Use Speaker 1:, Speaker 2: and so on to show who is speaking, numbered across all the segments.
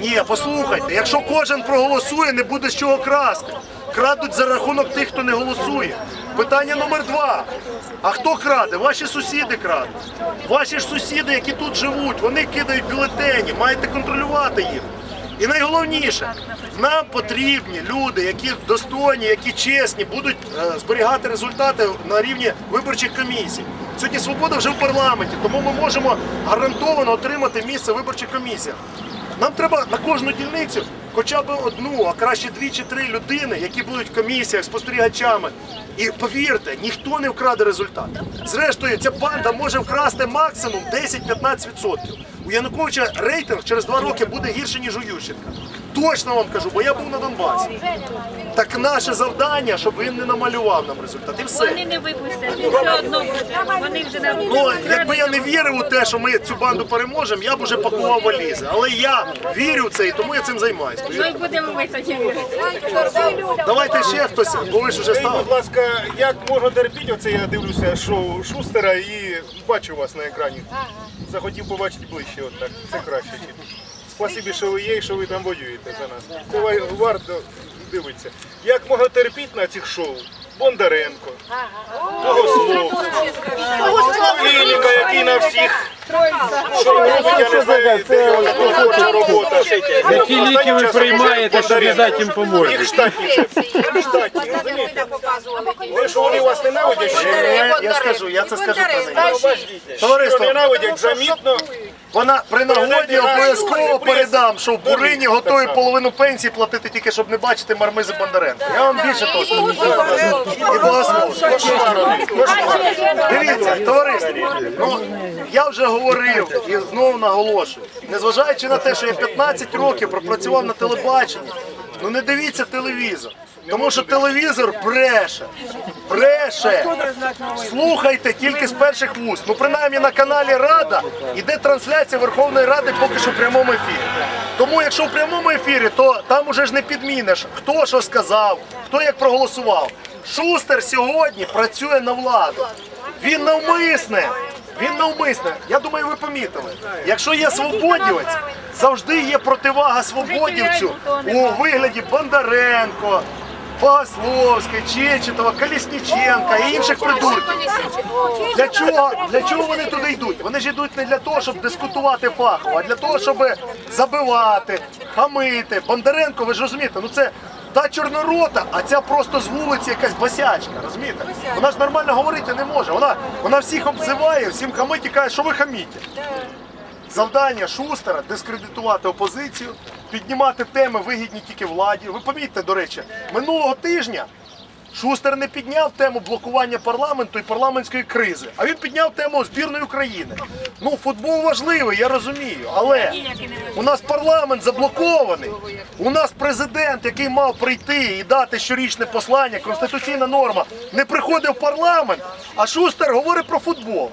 Speaker 1: Ні, послухайте, якщо кожен проголосує, не буде з чого красти. Крадуть за рахунок тих, хто не голосує. Питання номер два. А хто краде? Ваші сусіди крадуть. Ваші ж сусіди, які тут живуть, вони кидають бюлетені, маєте контролювати їх. І найголовніше, нам потрібні люди, які достойні, які чесні, будуть е, зберігати результати на рівні виборчих комісій. Сьогодні свобода вже в парламенті, тому ми можемо гарантовано отримати місце в виборчих комісіях. Нам треба на кожну дільницю хоча б одну, а краще дві чи три людини, які будуть в комісіях спостерігачами. І повірте, ніхто не вкраде результат. Зрештою, ця банда може вкрасти максимум 10-15%. У Януковича рейтинг через два роки буде гірше, ніж у Ющенка. Точно вам кажу, бо я був на Донбасі. Так наше завдання, щоб він не намалював нам результат. І все.
Speaker 2: Вони не випустять, і все одно буде. Вони вже нам
Speaker 1: Ну, якби я не вірив у те, що ми цю банду переможемо, я б уже пакував валізи. Але я вірю в це і тому я цим займаюся.
Speaker 2: Ми будемо ми тоді.
Speaker 1: Давайте ще хтось, бо ви ж вже
Speaker 3: Скажіть,
Speaker 1: стали.
Speaker 3: будь ласка, як можна терпіти оце я дивлюся шоу Шустера і бачу вас на екрані. Захотів побачити ближче, от так. Це краще. Спасибі, що ви є і що ви там воюєте за нас. Це ва- варто дивитися. Як можна терпіти на цих шоу? Бондаренко, Богослов, Лініка, який на всіх. Що робить, я не знаю, де його заходить робота.
Speaker 4: Які ліки ви приймаєте, щоб не дати їм помочь?
Speaker 3: Їх штатні, це штатні, розумієте? Ви що вони вас ненавидять?
Speaker 1: Я, скажу, я це скажу.
Speaker 3: Що
Speaker 1: Товариство,
Speaker 3: ненавидять замітно.
Speaker 1: Вона при нагоді обов'язково передам, що в Бурині готові половину пенсії платити тільки, щоб не бачити мармизи Бондаренко. Я вам більше того скажу. І богословського. Дивіться, товариство, ну я вже говорив і знову наголошую. Незважаючи на те, що я 15 років пропрацював на телебаченні, ну не дивіться телевізор. Тому що телевізор бреше. Бреше. Слухайте тільки з перших вуст. Ну, принаймні на каналі Рада йде трансляція Верховної Ради поки що в прямому ефірі. Тому якщо в прямому ефірі, то там уже ж не підміниш, хто що сказав, хто як проголосував. Шустер сьогодні працює на владу. Він навмисне. Він навмисне. Я думаю, ви помітили. Якщо є свободівець, завжди є противага свободівцю у вигляді Бондаренко, Богословська, Чечетова, Колісніченка і інших придурків. Для чого, для чого вони туди йдуть? Вони ж йдуть не для того, щоб дискутувати фахово, а для того, щоб забивати, хамити. Бондаренко, ви ж розумієте, ну це та чорнорота, а ця просто з вулиці якась басячка, розумієте? Вона ж нормально говорити не може. Вона, вона всіх обзиває, всім хамить і каже, що ви хаміте. Завдання Шустера дискредитувати опозицію, піднімати теми вигідні тільки владі. Ви помітьте, до речі, минулого тижня Шустер не підняв тему блокування парламенту і парламентської кризи, а він підняв тему збірної України. Ну, футбол важливий, я розумію, але у нас парламент заблокований. У нас президент, який мав прийти і дати щорічне послання, конституційна норма, не приходив в парламент, а Шустер говорить про футбол.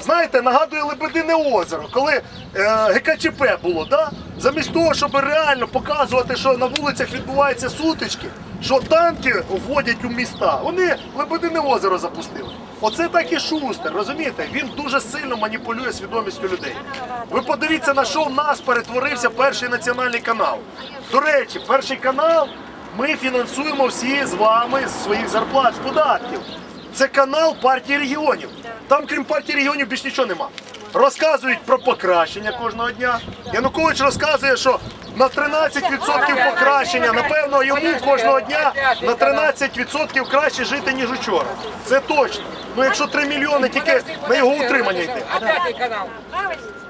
Speaker 1: Знаєте, нагадує Лебедине озеро, коли е, ГКЧП було, да? замість того, щоб реально показувати, що на вулицях відбуваються сутички, що танки вводять у міста, вони Лебедине озеро запустили. Оце так і шустер, розумієте? Він дуже сильно маніпулює свідомістю людей. Ви подивіться, на що в нас перетворився перший національний канал. До речі, перший канал ми фінансуємо всі з вами з своїх зарплат, з податків. Це канал партії регіонів. Там, крім партії регіонів, більш нічого нема. Розказують про покращення кожного дня. Янукович розказує, що на 13% покращення, напевно, йому кожного дня на 13% краще жити, ніж учора. Це точно. Ну якщо 3 мільйони тільки на його утримання йде.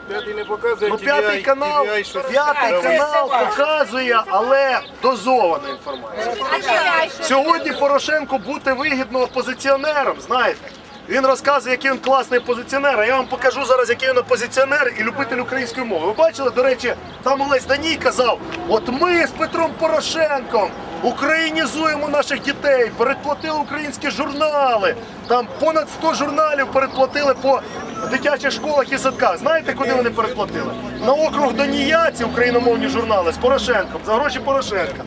Speaker 3: П'ятий не показує,
Speaker 1: Ну, п'ятий канал, п'ятий канал показує, але дозована інформація. Сьогодні Порошенко бути вигідно опозиціонером, знаєте. Він розказує, який він класний опозиціонер. А я вам покажу зараз, який він опозиціонер і любитель української мови. Ви бачили, до речі, там Олесь Даній казав: от ми з Петром Порошенком українізуємо наших дітей, передплатили українські журнали. Там понад 100 журналів передплатили по дитячих школах і садках. Знаєте, куди вони передплатили? На округ Доніяці україномовні журнали з Порошенком за гроші Порошенка.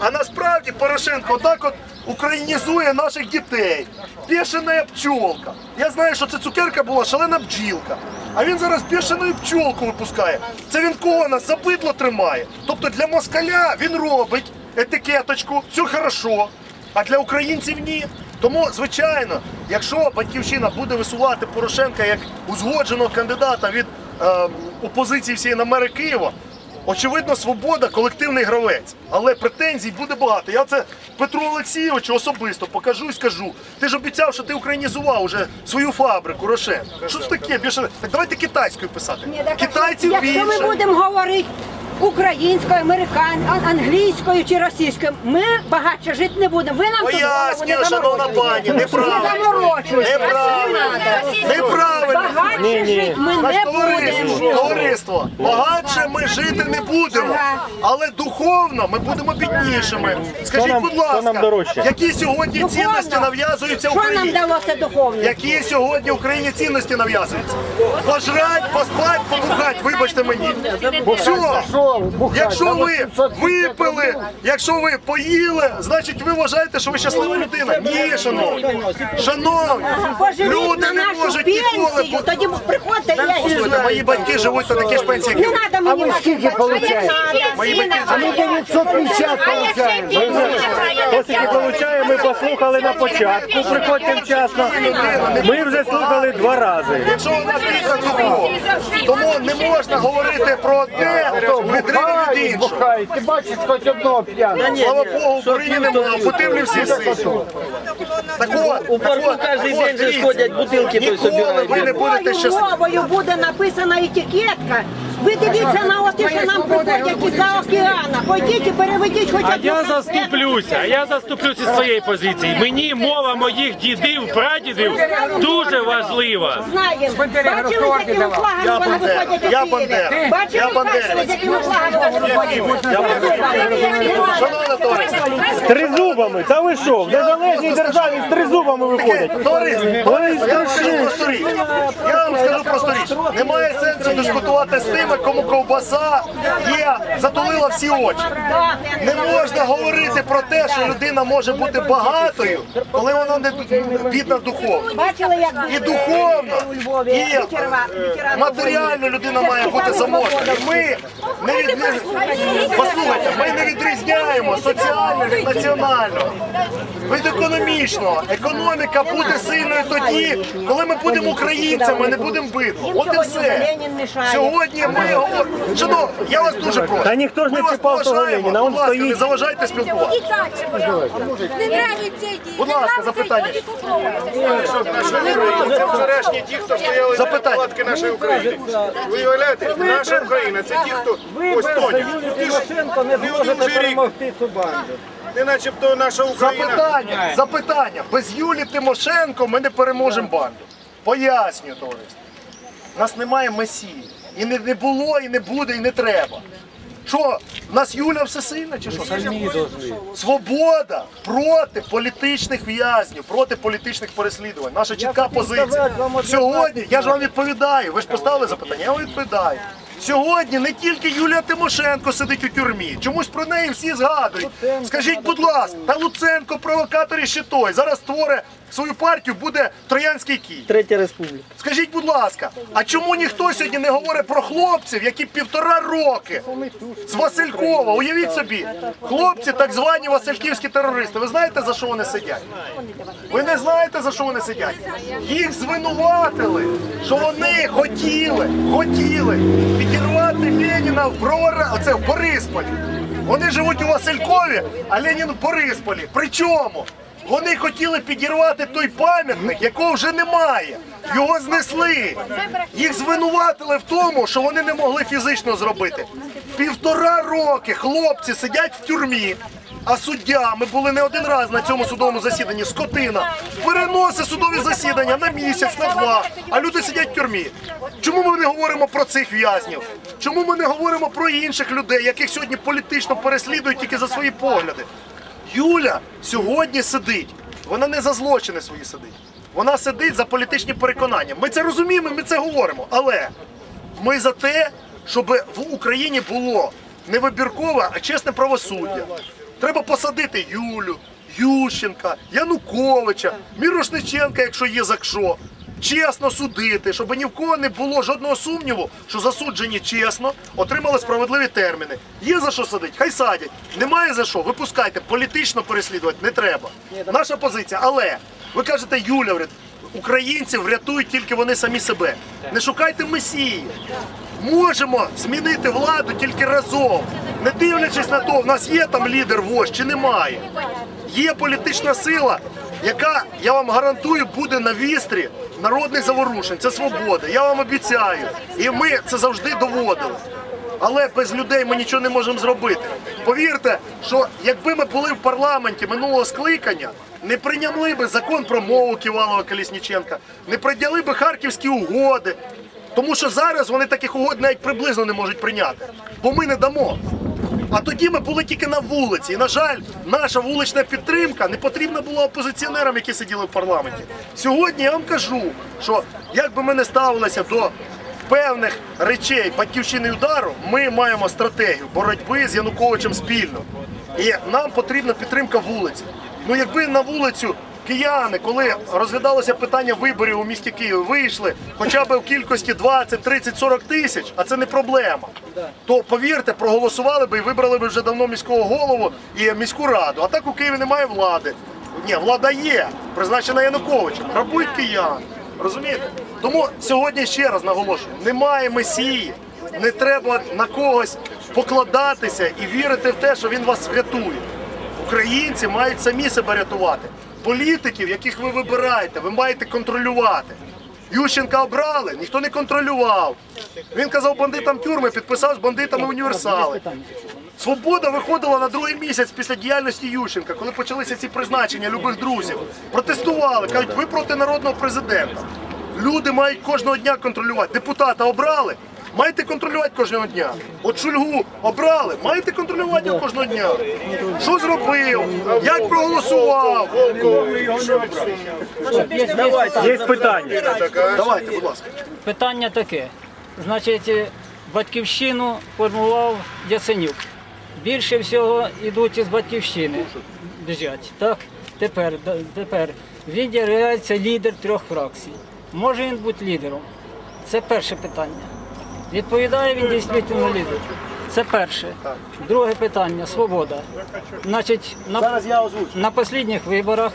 Speaker 1: А насправді Порошенко отак от українізує наших дітей. Бешена пчолка. Я знаю, що це цукерка була шалена бджілка. А він зараз бішеною пчолку випускає. Це він кого нас забидло тримає. Тобто для москаля він робить етикеточку, все хорошо, а для українців ні. Тому, звичайно, якщо батьківщина буде висувати Порошенка як узгодженого кандидата від е, опозиції всієї на мери Києва, очевидно, свобода колективний гравець. Але претензій буде багато. Я це Петру Олексійовичу особисто покажу і скажу. Ти ж обіцяв, що ти українізував уже свою фабрику, Рошен. Що це таке? Більше так давайте китайською писати. Китайців
Speaker 5: Якщо ми
Speaker 1: більше.
Speaker 5: будемо говорити українською, американською, англійською чи російською, ми багатше жити не будемо. Ви нам тут голову не
Speaker 1: Пояснюю, шановна пані,
Speaker 5: заморочуйте. Не
Speaker 1: неправильно.
Speaker 5: заморочуйте.
Speaker 1: Неправильно. Неправильно.
Speaker 5: Багатше жити ми не
Speaker 1: товариство,
Speaker 5: будемо.
Speaker 1: товариство, багатше ми жити не будемо, але духовно ми будемо біднішими. Скажіть,
Speaker 4: нам-
Speaker 1: будь
Speaker 4: нам
Speaker 1: ласка,
Speaker 4: дорожче?
Speaker 1: які сьогодні
Speaker 5: Духовно.
Speaker 1: цінності нав'язуються
Speaker 5: Що нам
Speaker 1: Україні?
Speaker 5: далося духовно?
Speaker 1: Які сьогодні Україні цінності нав'язуються? Пожрать, поспать, побухать, вибачте мені. Все. Якщо ви випили, якщо ви поїли, значить ви вважаєте, що ви щаслива людина. Ні, шановні. Шановні, люди не можуть ніколи бути.
Speaker 5: тоді приходьте і я
Speaker 1: Слухайте, мої батьки живуть на такі ж пенсії,
Speaker 5: Не
Speaker 1: як ви.
Speaker 5: треба мені скільки
Speaker 6: получаєте?
Speaker 1: Мої батьки живуть.
Speaker 6: 950 получаємо.
Speaker 4: Хто скільки получає, ми послухали на початку, приходьте вчасно. Ми вже слухали два рази.
Speaker 1: Якщо вона після того, тому не можна говорити про відриви від іншого.
Speaker 6: Ти бачиш хоч одного п'яного.
Speaker 1: Слава Богу, в Україні немає, бутивлі всі сидять. Так от,
Speaker 7: У парку кожен день же
Speaker 1: сходять
Speaker 7: ходять, бутилки той
Speaker 1: Ніколи ви не будете щасливі.
Speaker 5: мовою буде написана етикетка? Ви дивіться на оті, що нам приходять із-за океана. Пойдіть і переведіть хоч
Speaker 4: А я заступлюся, а я заступлюся зі своєї позиції. Мені мова моїх дідів, прадідів дуже важлива.
Speaker 5: Знаємо. Бачили, з якими флагами вони виходять
Speaker 1: я
Speaker 5: у Києві?
Speaker 1: Бандера, я
Speaker 5: Бачили,
Speaker 1: Бандера.
Speaker 5: бачили, з якими флагами вони виходять?
Speaker 1: Товариство,
Speaker 4: З тризубами, та ви що, в незалежній державі з тризубами виходять.
Speaker 1: товариство, я вам скажу просту річ. Я вам скажу просту річ. Немає сенсу дискутувати з тими, кому ковбаса є, затулила всі очі. Не можна говорити про те, що людина може бути багатою, коли вона не бідна духовно. І духовно, і матеріально людина має бути заможна. Ми не від... Послухайте, ми не відрізняємо соціально від національного, від економічного. Економіка буде сильною тоді, коли ми будемо українцями, не будемо бидлом. От і все. Сьогодні ми говоримо. Шановні, я вас дуже прошу.
Speaker 4: Та ніхто ж не чіпав того. Леніна, он
Speaker 1: ласка, не заважайте спілкуватися.
Speaker 2: Не нравиться.
Speaker 1: Будь ласка, запитання.
Speaker 3: Це вчорашні ті, хто стояли за палатки нашої України. Ви уявляєте, наша Україна, це ті, хто ось Тоня. Ти ж не один вже рік, не начебто наша Україна.
Speaker 1: Запитання, запитання. Без Юлі Тимошенко ми не переможемо банду. Пояснюю, товариство. У нас немає месії. І не, не було, і не буде, і не треба. Що, в нас Юля всесильна чи що? Свобода проти політичних в'язнів, проти політичних переслідувань. Наша чітка позиція. Сьогодні, я ж вам відповідаю, ви ж поставили запитання, я вам відповідаю. Сьогодні не тільки Юлія Тимошенко сидить у тюрмі. Чомусь про неї всі згадують. Скажіть, будь ласка, та Луценко провокатор і ще той. Зараз створить свою партію, буде Троянський кій.
Speaker 7: Третя республіка.
Speaker 1: Скажіть, будь ласка, а чому ніхто сьогодні не говорить про хлопців, які півтора роки з Василькова? Уявіть собі, хлопці, так звані Васильківські терористи. Ви знаєте за що вони сидять? Ви не знаєте за що вони сидять? Їх звинуватили, що вони хотіли, хотіли підірвати Леніна в Бровара, оце в Борисполі. Вони живуть у Василькові, а Ленін в Борисполі. Причому? Вони хотіли підірвати той пам'ятник, якого вже немає. Його знесли. Їх звинуватили в тому, що вони не могли фізично зробити. Півтора роки хлопці сидять в тюрмі. А суддя, ми були не один раз на цьому судовому засіданні, скотина, переносить судові засідання на місяць, на два, а люди сидять в тюрмі. Чому ми не говоримо про цих в'язнів? Чому ми не говоримо про інших людей, яких сьогодні політично переслідують тільки за свої погляди? Юля сьогодні сидить. Вона не за злочини свої сидить. Вона сидить за політичні переконання. Ми це розуміємо, ми це говоримо. Але ми за те, щоб в Україні було не вибіркове, а чесне правосуддя. Треба посадити Юлю, Ющенка, Януковича, Мірошниченка, якщо є за що. Чесно судити, щоб ні в кого не було жодного сумніву, що засуджені чесно, отримали справедливі терміни. Є за що садити, хай садять. Немає за що, випускайте, політично переслідувати не треба. Наша позиція. Але ви кажете, Юля, говорить, українців врятують тільки вони самі себе. Не шукайте месії. Можемо змінити владу тільки разом, не дивлячись на то, в нас є там лідер вождь чи немає. Є політична сила, яка, я вам гарантую, буде на вістрі народних заворушень. Це свобода. Я вам обіцяю. І ми це завжди доводили. Але без людей ми нічого не можемо зробити. Повірте, що якби ми були в парламенті минулого скликання, не прийняли би закон про мову Ківалова Колісніченка, не прийняли би харківські угоди. Тому що зараз вони таких угод навіть приблизно не можуть прийняти. Бо ми не дамо. А тоді ми були тільки на вулиці. І, на жаль, наша вулична підтримка не потрібна була опозиціонерам, які сиділи в парламенті. Сьогодні я вам кажу, що як би ми не ставилися до певних речей батьківщини удару, ми маємо стратегію боротьби з Януковичем спільно. І нам потрібна підтримка вулиці. Ну якби на вулицю кияни, коли розглядалося питання виборів у місті Києві, вийшли хоча б в кількості 20, 30, 40 тисяч, а це не проблема. То повірте, проголосували би і вибрали би вже давно міського голову і міську раду. А так у Києві немає влади. Ні, влада є, призначена Януковичем. Грабують киян. Розумієте? Тому сьогодні ще раз наголошую: немає месії. Не треба на когось покладатися і вірити в те, що він вас врятує. Українці мають самі себе рятувати. Політиків, яких ви вибираєте, ви маєте контролювати. Ющенка обрали, ніхто не контролював. Він казав бандитам тюрми, підписав з бандитами універсали. Свобода виходила на другий місяць після діяльності Ющенка, коли почалися ці призначення любих друзів. Протестували, кажуть, ви проти народного президента. Люди мають кожного дня контролювати. Депутата обрали, маєте контролювати кожного дня. От Шульгу обрали, маєте контролювати його кожного дня. Що зробив, як проголосував.
Speaker 4: Є питання.
Speaker 1: Давайте, будь ласка.
Speaker 7: Питання таке. Значить, е, батьківщину формував Яценюк. Більше всього йдуть із батьківщини. Біжать. Так? Тепер, тепер він є лідер трьох фракцій. Може він бути лідером? Це перше питання. Відповідає він дійсно ліду. Це перше. Друге питання свобода. Значить, на, на останніх виборах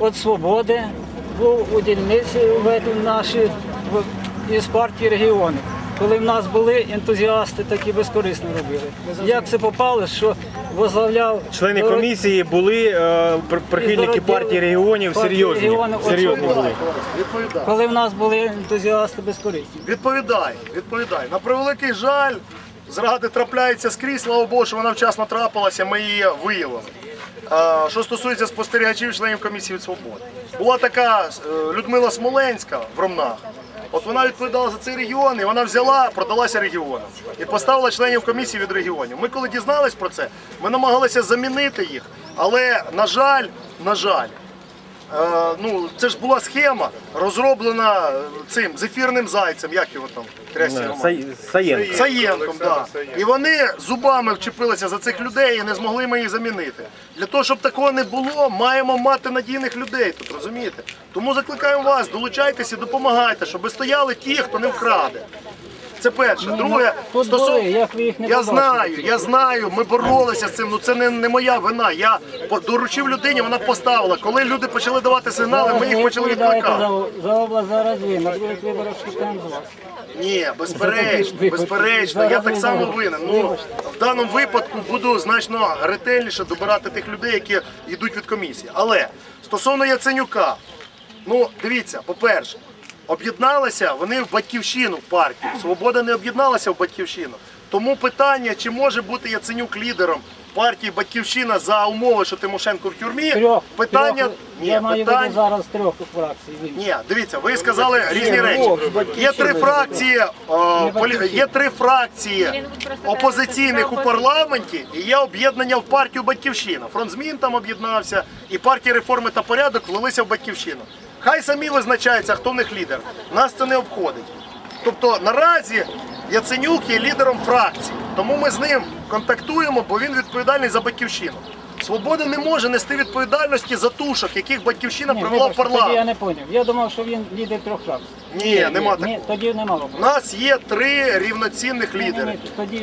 Speaker 7: від свободи був у дільниці в эту наші із партії регіони. Коли в нас були ентузіасти, такі безкорисно робили. Як це попало, що возглавляв
Speaker 4: Члени комісії були е, пр- прихильники партії регіонів
Speaker 7: партії
Speaker 4: серйозні.
Speaker 7: регіонів. От
Speaker 4: Серйозні були.
Speaker 1: Відповідаю.
Speaker 7: коли в нас були ентузіасти безкорисні.
Speaker 1: Відповідай, відповідай. На превеликий жаль, зради трапляється скрізь, слава Богу, що вона вчасно трапилася, ми її виявили. А, Що стосується спостерігачів членів комісії від свободи. Була така е, Людмила Смоленська в Ромнах. От вона відповідала за цей регіон, і вона взяла, продалася регіонам і поставила членів комісії від регіонів. Ми коли дізналися про це, ми намагалися замінити їх, але на жаль, на жаль, ну, це ж була схема, розроблена е, цим зефірним зайцем, як його там трясся Роман?
Speaker 4: Саєнко.
Speaker 1: Саєнком, да. І вони зубами вчепилися за цих людей і не змогли ми їх замінити. Для того, щоб такого не було, маємо мати надійних людей тут, розумієте? Тому закликаємо вас, долучайтеся, допомагайте, щоб стояли ті, хто не вкраде. Це перше. Друге,
Speaker 7: як ви їх не
Speaker 1: я знаю, я знаю, ми боролися з цим. Ну це не, не моя вина. Я доручив людині, вона поставила. Коли люди почали давати сигнали, ми їх почали відкликати.
Speaker 7: за, область зараз ви, на других виборах шукаємо вас.
Speaker 1: Ні, безперечно, безперечно, я так само винен. Ну в даному випадку буду значно ретельніше добирати тих людей, які йдуть від комісії. Але стосовно Яценюка, ну дивіться, по-перше, об'єдналися вони в батьківщину в партію. Свобода не об'єдналася в батьківщину. Тому питання, чи може бути Яценюк лідером партії Батьківщина за умови, що Тимошенко в тюрмі,
Speaker 7: Трьох.
Speaker 1: питання
Speaker 7: трьох,
Speaker 1: ні,
Speaker 7: я маю
Speaker 1: питання.
Speaker 7: виду зараз трьох фракцій.
Speaker 1: Ні, дивіться, ви сказали різні речі. Є три фракції, о, полі- є три фракції опозиційних у парламенті, і є об'єднання в партію Батьківщина. Фронт змін там об'єднався, і партії реформи та порядок влилися в батьківщину. Хай самі визначаються, хто в них лідер. Нас це не обходить. Тобто наразі Яценюк є лідером фракції, тому ми з ним контактуємо, бо він відповідальний за батьківщину. Свобода не може нести відповідальності за тушок, яких батьківщина привела в
Speaker 7: Тоді я
Speaker 1: парламент.
Speaker 7: не поняв. Я думав, що він лідер трьох фракцій.
Speaker 1: Ні, нема такого.
Speaker 7: тоді нема
Speaker 1: У нас є три рівноцінних лідери.
Speaker 7: Тоді